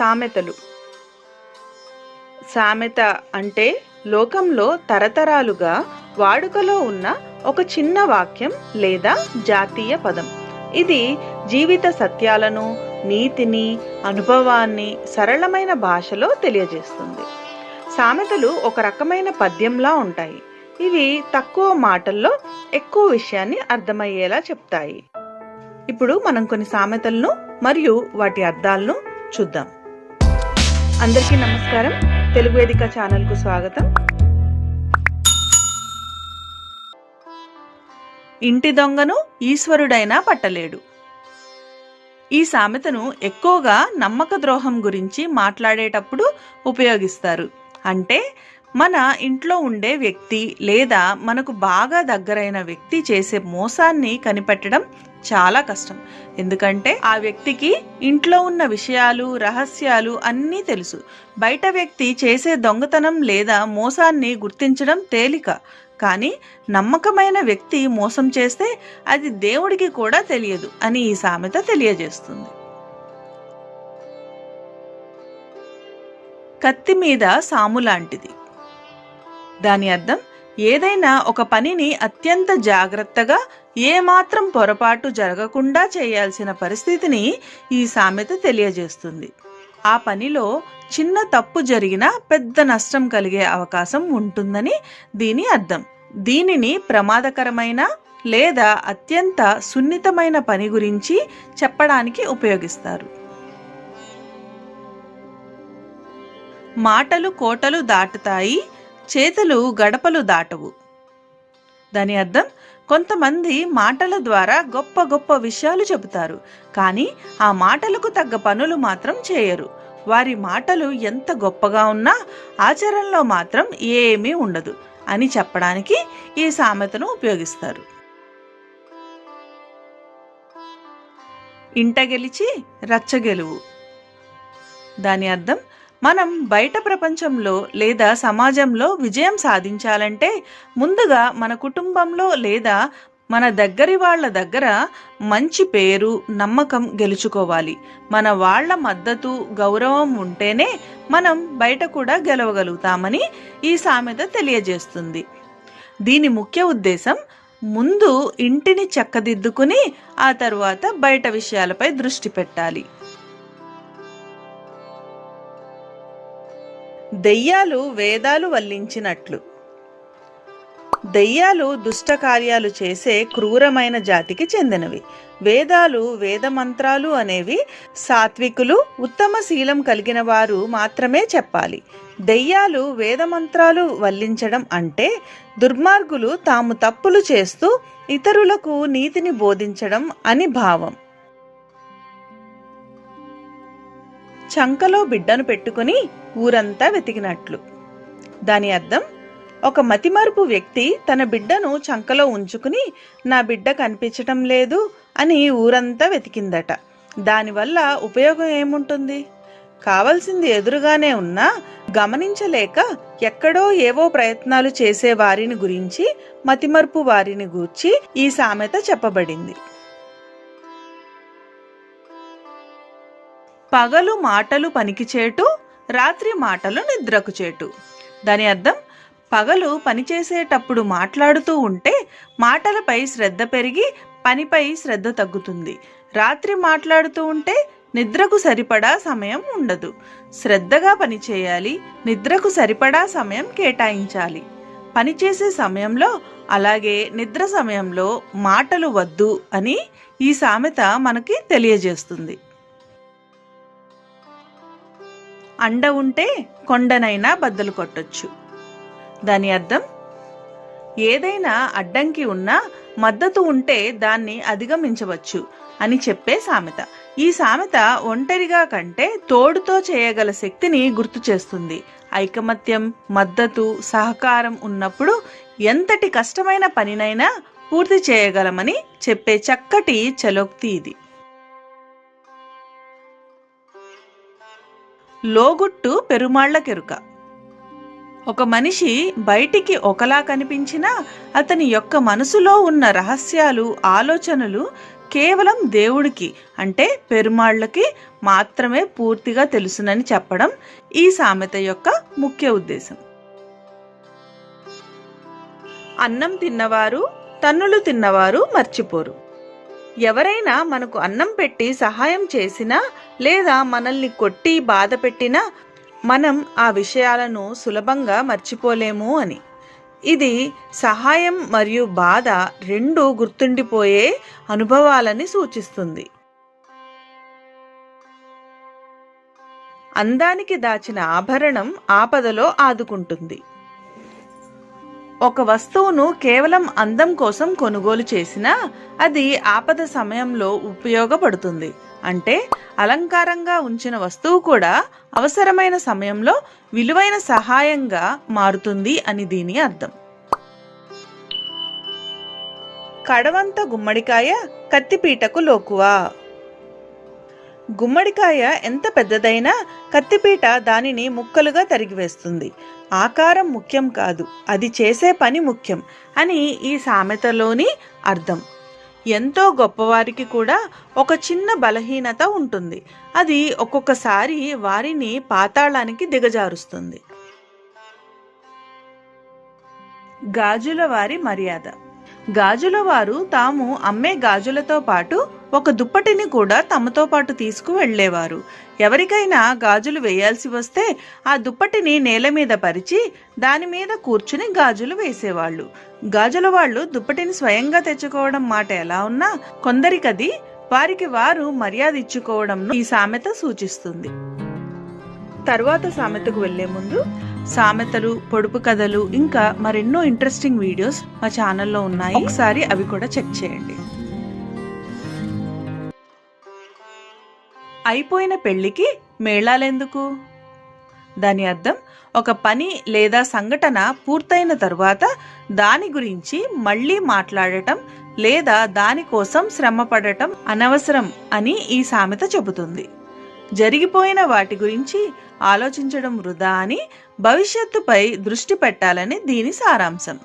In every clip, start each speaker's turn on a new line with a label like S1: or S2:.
S1: సామెతలు. సామెత అంటే లోకంలో తరతరాలుగా వాడుకలో ఉన్న ఒక చిన్న వాక్యం లేదా జాతీయ పదం. ఇది జీవిత సత్యాలను నీతిని అనుభవాన్ని సరళమైన భాషలో తెలియజేస్తుంది. సామెతలు ఒక రకమైన పద్యంలా ఉంటాయి. ఇవి తక్కువ మాటల్లో ఎక్కువ విషయాన్ని అర్థమయ్యేలా చెప్తాయి. ఇప్పుడు మనం కొన్ని సామెతలను మరియు వాటి అర్థాలను చూద్దాం. అందరికీ నమస్కారం. తెలుగు వేదిక ఛానల్కు స్వాగతం. ఇంటి దొంగను ఈశ్వరుడైనా పట్టలేడు. ఈ సామెతను ఎక్కువగా నమ్మక ద్రోహం గురించి మాట్లాడేటప్పుడు ఉపయోగిస్తారు. అంటే మన ఇంట్లో ఉండే వ్యక్తి లేదా మనకు బాగా దగ్గరైన వ్యక్తి చేసే మోసాన్ని కనిపెట్టడం చాలా కష్టం. ఎందుకంటే ఆ వ్యక్తికి ఇంట్లో ఉన్న విషయాలు రహస్యాలు అన్నీ తెలుసు. బయట వ్యక్తి చేసే దొంగతనం లేదా మోసాన్ని గుర్తించడం తేలిక. కానీ నమ్మకమైన వ్యక్తి మోసం చేస్తే అది దేవుడికి కూడా తెలియదు అని ఈ సామెత తెలియజేస్తుంది. కత్తి మీద సాము లాంటిది. దాని అర్థం ఏదైనా ఒక పనిని అత్యంత జాగ్రత్తగా ఏమాత్రం పొరపాటు జరగకుండా చేయాల్సిన పరిస్థితిని ఈ సామెత తెలియజేస్తుంది. ఆ పనిలో చిన్న తప్పు జరిగినా పెద్ద నష్టం కలిగే అవకాశం ఉంటుందని దీని అర్థం. దీనిని ప్రమాదకరమైన లేదా అత్యంత సున్నితమైన పని గురించి చెప్పడానికి ఉపయోగిస్తారు. మాటలు కోటలు దాటుతాయి చేతులు గడపలు దాటవు. దాని అర్థం కొంతమంది మాటల ద్వారా గొప్ప గొప్ప విషయాలు చెబుతారు. కానీ ఆ మాటలకు తగ్గ పనులు మాత్రం చేయరు. వారి మాటలు ఎంత గొప్పగా ఉన్నా ఆచరణలో మాత్రం ఏమీ ఉండదు అని చెప్పడానికి ఈ సామెతను ఉపయోగిస్తారు. ఇంట గెలిచి రచ్చ గెలువు. దాని అర్థం మనం బయట ప్రపంచంలో లేదా సమాజంలో విజయం సాధించాలంటే ముందుగా మన కుటుంబంలో లేదా మన దగ్గరి వాళ్ళ దగ్గర మంచి పేరు నమ్మకం గెలుచుకోవాలి. మన వాళ్ళ మద్దతు గౌరవం ఉంటేనే మనం బయట కూడా గెలవగలుగుతామని ఈ సామెత తెలియజేస్తుంది. దీని ముఖ్య ఉద్దేశం ముందు ఇంటిని చక్కదిద్దుకుని ఆ తరువాత బయట విషయాలపై దృష్టి పెట్టాలి. దెయ్యాలు వేదాలు వల్లించినట్లు. దెయ్యాలు దుష్ట కార్యాలు చేసే క్రూరమైన జాతికి చెందినవి. వేదాలు వేదమంత్రాలు అనేవి సాత్వికులు ఉత్తమ శీలం కలిగిన వారు మాత్రమే చెప్పాలి. దెయ్యాలు వేదమంత్రాలు వల్లించడం అంటే దుర్మార్గులు తాము తప్పులు చేస్తూ ఇతరులకు నీతిని బోధించడం అని భావం. చంకలో బిడ్డను పెట్టుకుని ఊరంతా వెతికినట్లు. దాని అర్థం ఒక మతిమరుపు వ్యక్తి తన బిడ్డను చంకలో ఉంచుకుని నా బిడ్డ కనిపించటం లేదు అని ఊరంతా వెతికిందట. దానివల్ల ఉపయోగం ఏముంటుంది? కావలసింది ఎదురుగానే ఉన్నా గమనించలేక ఎక్కడో ఏవో ప్రయత్నాలు చేసే వారిని గురించి మతిమరుపు వారిని గూర్చి ఈ సామెత చెప్పబడింది. పగలు మాటలు పనికిచేటు రాత్రి మాటలు నిద్రకు చేటు. దాని అర్థం పగలు పనిచేసేటప్పుడు మాట్లాడుతూ ఉంటే మాటలపై శ్రద్ధ పెరిగి పనిపై శ్రద్ధ తగ్గుతుంది. రాత్రి మాట్లాడుతూ ఉంటే నిద్రకు సరిపడా సమయం ఉండదు. శ్రద్ధగా పనిచేయాలి నిద్రకు సరిపడా సమయం కేటాయించాలి. పనిచేసే సమయంలో అలాగే నిద్ర సమయంలో మాటలు వద్దు అని ఈ సామెత మనకి తెలియజేస్తుంది. అండ ఉంటే కొండనైనా బద్దలు కొట్టొచ్చు. దాని అర్థం? ఏదైనా అడ్డంకి ఉన్నా మద్దతు ఉంటే దాన్ని అధిగమించవచ్చు అని చెప్పే సామెత. ఈ సామెత ఒంటరిగా కంటే తోడుతో చేయగల శక్తిని గుర్తు చేస్తుంది. ఐకమత్యం మద్దతు సహకారం ఉన్నప్పుడు ఎంతటి కష్టమైన పనినైనా పూర్తి చేయగలమని చెప్పే చక్కటి చలోక్తి ఇది. లోగుట్టు పెరుమాళ్ళకెరుక ఒక మనిషి బయటికి ఒకలా కనిపించినా అతని యొక్క మనసులో ఉన్న రహస్యాలు ఆలోచనలు కేవలం దేవుడికి అంటే పెరుమాళ్ళకి మాత్రమే పూర్తిగా తెలుసునని చెప్పడం ఈ సామెత యొక్క ముఖ్య ఉద్దేశం. అన్నం తిన్నవారు తన్నులు తిన్నవారు మర్చిపోరు. ఎవరైనా మనకు అన్నం పెట్టి సహాయం చేసినా లేదా మనల్ని కొట్టి బాధ పెట్టినా మనం ఆ విషయాలను సులభంగా మర్చిపోలేము అని. ఇది సహాయం మరియు బాధ రెండు గుర్తుండిపోయే అనుభవాలని సూచిస్తుంది. అందానికి దాచిన ఆభరణం ఆపదలో ఆదుకుంటుంది. ఒక వస్తువును కేవలం అందం కోసం కొనుగోలు చేసినా అది ఆపద సమయంలో ఉపయోగపడుతుంది. అంటే అలంకారంగా ఉంచిన వస్తువు కూడా అవసరమైన సమయంలో విలువైన సహాయంగా మారుతుంది అని దీని అర్థం. కడవంత గుమ్మడికాయ కత్తిపీటకు లోకువా. గుమ్మడికాయ ఎంత పెద్దదైనా కత్తిపీట దానిని ముక్కలుగా తరిగివేస్తుంది. ఆకారం ముఖ్యం కాదు అది చేసే పని ముఖ్యం అని ఈ సామెతలోని అర్థం. ఎంతో గొప్పవారికి కూడా ఒక చిన్న బలహీనత ఉంటుంది. అది ఒక్కొక్కసారి వారిని పాతాళానికి దిగజారుస్తుంది. గాజుల వారి మర్యాద. గాజుల వారు తాము అమ్మే గాజులతో పాటు ఒక దుప్పటిని కూడా తమతో పాటు తీసుకువెళ్ళేవారు ఎవరికైనా గాజులు వేయాల్సి వస్తే ఆ దుప్పటిని నేల మీద పరిచి దాని మీద కూర్చుని గాజులు వేసేవాళ్ళు. గాజుల వాళ్ళు దుప్పటిని స్వయంగా తెచ్చుకోవడం మాట ఎలా ఉన్నా కొందరికది వారికి వారు మర్యాద ఇచ్చుకోవడం ఈ సామెత సూచిస్తుంది. తర్వాత సామెతకు వెళ్ళే ముందు సామెతలు పొడుపు కథలు ఇంకా మరెన్నో ఇంట్రెస్టింగ్ వీడియోస్ మా ఛానల్లో ఉన్నాయి. ఒకసారి అవి కూడా చెక్ చేయండి. అయిపోయిన పెళ్ళికి మేళాలెందుకు? దాని అర్థం ఒక పని లేదా సంఘటన పూర్తయిన తరువాత దాని గురించి మళ్ళీ మాట్లాడటం లేదా దానికోసం శ్రమపడటం అనవసరం అని ఈ సామెత చెబుతుంది. జరిగిపోయిన వాటి గురించి ఆలోచించడం వృధా అని భవిష్యత్తుపై దృష్టి పెట్టాలని దీని సారాంశం.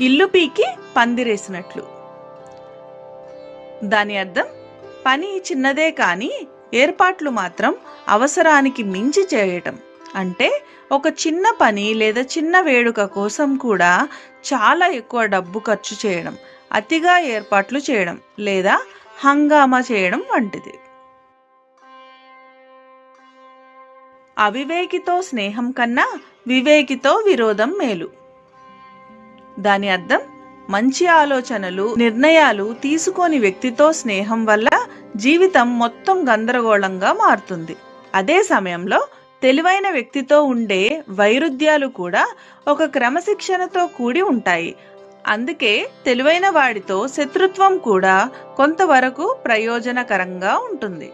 S1: ఇల్లు పీకి పందిరేసినట్లు. దాని అర్థం పని చిన్నదే కానీ ఏర్పాట్లు మాత్రం అవసరానికి మించి చేయటం. అంటే ఒక చిన్న పని లేదా చిన్న వేడుక కోసం కూడా చాలా ఎక్కువ డబ్బు ఖర్చు చేయడం అతిగా ఏర్పాట్లు చేయడం లేదా హంగామా చేయడం వంటిది. అవివేకితో స్నేహం కన్నా వివేకితో విరోధం మేలు. దాని అర్థం మంచి ఆలోచనలు నిర్ణయాలు తీసుకోని వ్యక్తితో స్నేహం వల్ల జీవితం మొత్తం గందరగోళంగా మారుతుంది. అదే సమయంలో తెలివైన వ్యక్తితో ఉండే వైరుధ్యాలు కూడా ఒక క్రమశిక్షణతో కూడి ఉంటాయి. అందుకే తెలివైన వాడితో శత్రుత్వం కూడా కొంతవరకు ప్రయోజనకరంగా ఉంటుంది.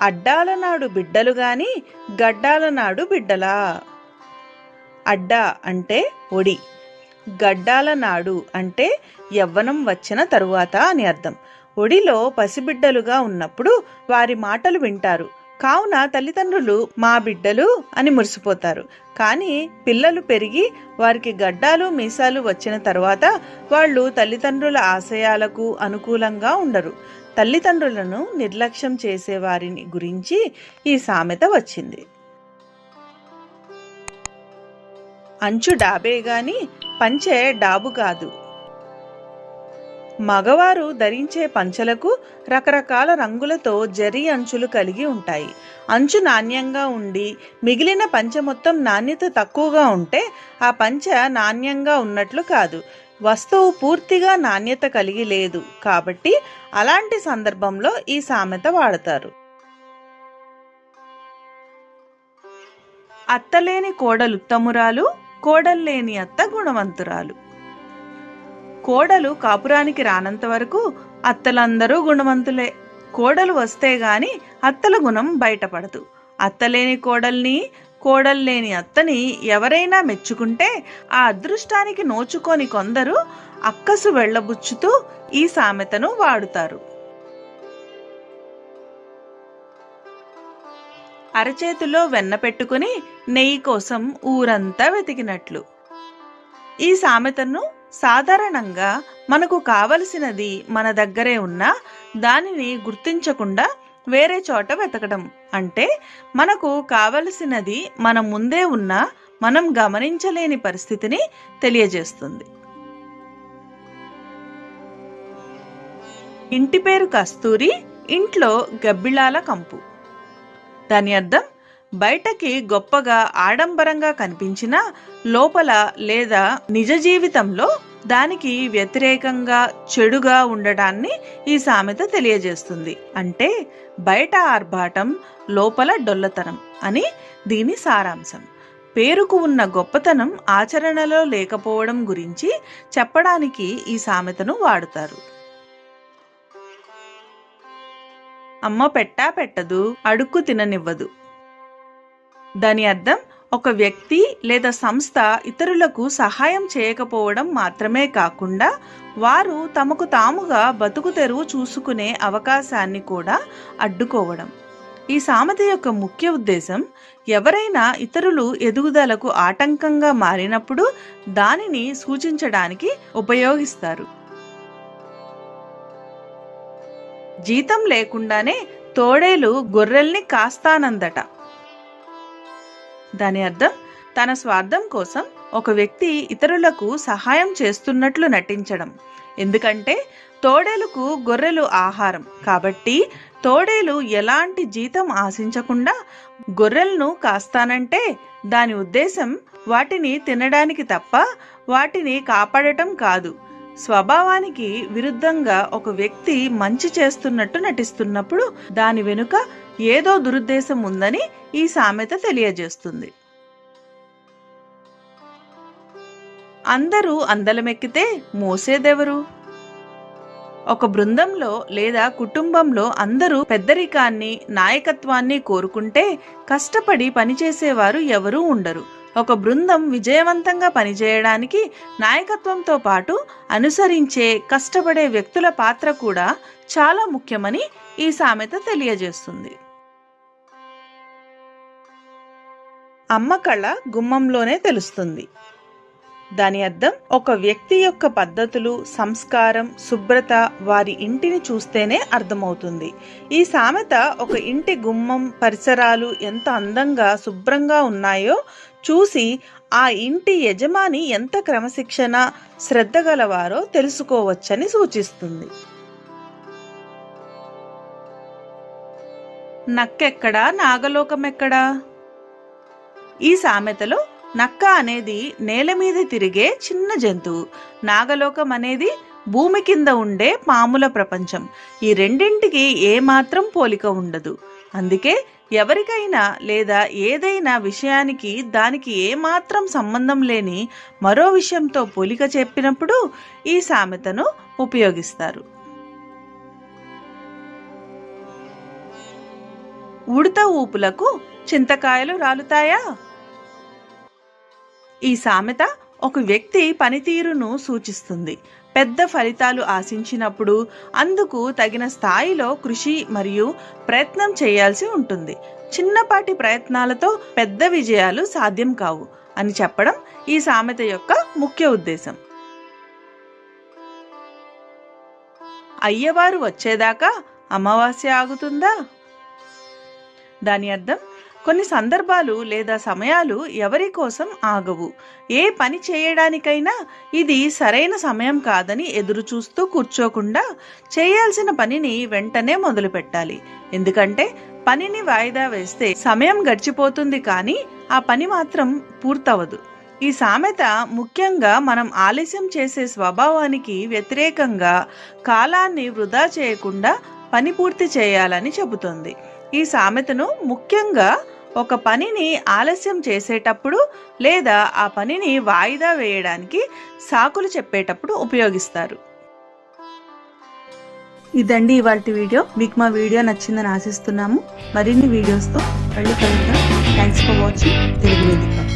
S1: అడ్డాలనాడు బిడ్డలు గాని గడ్డాల నాడు బిడ్డలా? అడ్డా అంటే ఒడి. గడ్డాల నాడు అంటే యవ్వనం వచ్చిన తరువాత అని అర్థం. ఒడిలో పసిబిడ్డలుగా ఉన్నప్పుడు వారి మాటలు వింటారు. కావున తల్లిదండ్రులు మా బిడ్డలు అని మురిసిపోతారు. కానీ పిల్లలు పెరిగి వారికి గడ్డాలు మీసాలు వచ్చిన తర్వాత వాళ్ళు తల్లిదండ్రుల ఆశయాలకు అనుకూలంగా ఉండరు. తల్లిదండ్రులను నిర్లక్ష్యం చేసే వారిని గురించి ఈ సామెత వచ్చింది. అంచు డాబే గాని పంచె డాబు కాదు. మగవారు ధరించే పంచలకు రకరకాల రంగులతో జరీ అంచులు కలిగి ఉంటాయి. అంచు నాణ్యంగా ఉండి మిగిలిన పంచ మొత్తం నాణ్యత తక్కువగా ఉంటే ఆ పంచ నాణ్యంగా ఉన్నట్లు కాదు. వస్తువు పూర్తిగా నాణ్యత కలిగి లేదు కాబట్టి అలాంటి సందర్భంలో ఈ సామెత వాడతారు. అత్తలేని కోడలుత్తమురాలు కోడల్లేని అత్త గుణవంతురాలు. కోడలు కాపురానికి రానంత వరకు అత్తలందరూ గుణవంతులే. కోడలు వస్తే గాని అత్తల గుణం బయటపడదు. అత్తలేని కోడల్ని కోడల్లేని అత్తని ఎవరైనా మెచ్చుకుంటే ఆ అదృష్టానికి నోచుకొని కొందరు అక్కసు వెళ్ళబుచ్చుతూ ఈ సామెతను వాడుతారు. అరచేతిలో వెన్న పెట్టుకుని నెయ్యి కోసం ఊరంతా వెతికినట్లు. ఈ సామెతను సాధారణంగా మనకు కావలసినది మన దగ్గరే ఉన్నా దానిని గుర్తించకుండా వేరే చోట వెతకడం. అంటే మనకు కావలసినది మన ముందే ఉన్నా మనం గమనించలేని పరిస్థితిని తెలియజేస్తుంది. ఇంటి పేరు కస్తూరి ఇంట్లో గబ్బిళాల కంపు. దాని అర్థం బయటకి గొప్పగా ఆడంబరంగా కనిపించినా లోపల లేదా నిజ జీవితంలో దానికి వ్యతిరేకంగా చెడుగా ఉండటాన్ని ఈ సామెత తెలియజేస్తుంది. అంటే బయట ఆర్భాటం లోపల డొల్లతనం అని దీని సారాంశం. పేరుకు ఉన్న గొప్పతనం ఆచరణలో లేకపోవడం గురించి చెప్పడానికి ఈ సామెతను వాడుతారు. అమ్మ పెట్టా పెట్టదు అడుక్కు తిననివ్వదు. దాని అర్థం ఒక వ్యక్తి లేదా సంస్థ ఇతరులకు సహాయం చేయకపోవడం మాత్రమే కాకుండా వారు తమకు తాముగా బతుకు తెరువు చూసుకునే అవకాశాన్ని కూడా అడ్డుకోవడం. ఈ సామెత యొక్క ముఖ్య ఉద్దేశం ఎవరైనా ఇతరులు ఎదుగుదలకు ఆటంకంగా మారినప్పుడు దానిని సూచించడానికి ఉపయోగిస్తారు. జీతం లేకుండానే తోడేలు గొర్రెల్ని కాస్తానందట. దాని అర్థం తన స్వార్థం కోసం ఒక వ్యక్తి ఇతరులకు సహాయం చేస్తున్నట్లు నటించడం. ఎందుకంటే తోడేలుకు గొర్రెలు ఆహారం. కాబట్టి తోడేలు ఎలాంటి జీతం ఆశించకుండా గొర్రెలను కాస్తానంటే దాని ఉద్దేశం వాటిని తినడానికి తప్ప వాటిని కాపాడటం కాదు. స్వభావానికి విరుద్ధంగా ఒక వ్యక్తి మంచి చేస్తున్నట్టు నటిస్తున్నప్పుడు దాని వెనుక ఏదో దురుద్దేశం ఉందని ఈ సామెత తెలియజేస్తుంది. అందరూ అందలమెక్కితే మోసేదెవరు? ఒక బృందంలో లేదా కుటుంబంలో అందరూ పెద్దరికాన్ని నాయకత్వాన్ని కోరుకుంటే కష్టపడి పనిచేసేవారు ఎవరూ ఉండరు. ఒక బృందం విజయవంతంగా పనిచేయడానికి నాయకత్వంతో పాటు అనుసరించే కష్టపడే వ్యక్తుల పాత్ర కూడా చాలా ముఖ్యమని ఈ సామెత తెలియజేస్తుంది. అమ్మ కళ గుమ్మంలోనే తెలుస్తుంది. దాని అర్థం ఒక వ్యక్తి యొక్క పద్ధతులు సంస్కారం శుభ్రత వారి ఇంటిని చూస్తేనే అర్థమవుతుంది. ఈ సామెత ఒక ఇంటి గుమ్మం పరిసరాలు ఎంత అందంగా శుభ్రంగా ఉన్నాయో చూసి ఆ ఇంటి యజమాని ఎంత క్రమశిక్షణ శ్రద్ధ గలవారో తెలుసుకోవచ్చని సూచిస్తుంది. నక్కెక్కడా? నాగలోకమెక్కడా? ఈ సామెతలో నక్క అనేది నేల మీద తిరిగే చిన్న జంతువు. నాగలోకం అనేది భూమి కింద ఉండే పాముల ప్రపంచం. ఈ రెండింటికి ఏమాత్రం పోలిక ఉండదు. అందుకే ఎవరికైనా లేదా ఏదైనా విషయానికి దానికి ఏమాత్రం సంబంధం లేని మరో విషయంతో పోలిక చెప్పినప్పుడు ఈ సామెతను ఉపయోగిస్తారు. ఉడత ఊపులకు చింతకాయలు రాలుతాయా? ఈ సామెత ఒక వ్యక్తి పనితీరును సూచిస్తుంది. పెద్ద ఫలితాలు ఆశించినప్పుడు అందుకు తగిన స్థాయిలో కృషి మరియు ప్రయత్నం చేయాల్సి ఉంటుంది. చిన్నపాటి ప్రయత్నాలతో పెద్ద విజయాలు సాధ్యం కావు అని చెప్పడం ఈ సామెత యొక్క ముఖ్య ఉద్దేశం. అయ్యవారు వచ్చేదాకా అమావాస్య ఆగుతుందా? దాని అర్థం కొన్ని సందర్భాలు లేదా సమయాలు ఎవరి కోసం ఆగవు. ఏ పని చేయడానికైనా ఇది సరైన సమయం కాదని ఎదురు చూస్తూ కూర్చోకుండా చేయాల్సిన పనిని వెంటనే మొదలు పెట్టాలి ఎందుకంటే పనిని వాయిదా వేస్తే సమయం గడిచిపోతుంది కానీ ఆ పని మాత్రం పూర్తవదు. ఈ సామెత ముఖ్యంగా మనం ఆలస్యం చేసే స్వభావానికి వ్యతిరేకంగా కాలాన్ని వృధా చేయకుండా పని పూర్తి చేయాలని చెబుతుంది. ఈ సామెతను ముఖ్యంగా ఒక పనిని ఆలస్యం చేసేటప్పుడు లేదా ఆ పనిని వాయిదా వేయడానికి సాకులు చెప్పేటప్పుడు ఉపయోగిస్తారు. ఇదండి ఇవాళ వీడియో. మీకు మా వీడియో నచ్చిందని ఆశిస్తున్నాము. మరిన్ని వీడియోస్తో మళ్ళీ కలుద్దాం. థ్యాంక్స్ ఫర్ వాచింగ్ తెలుగు వేదిక.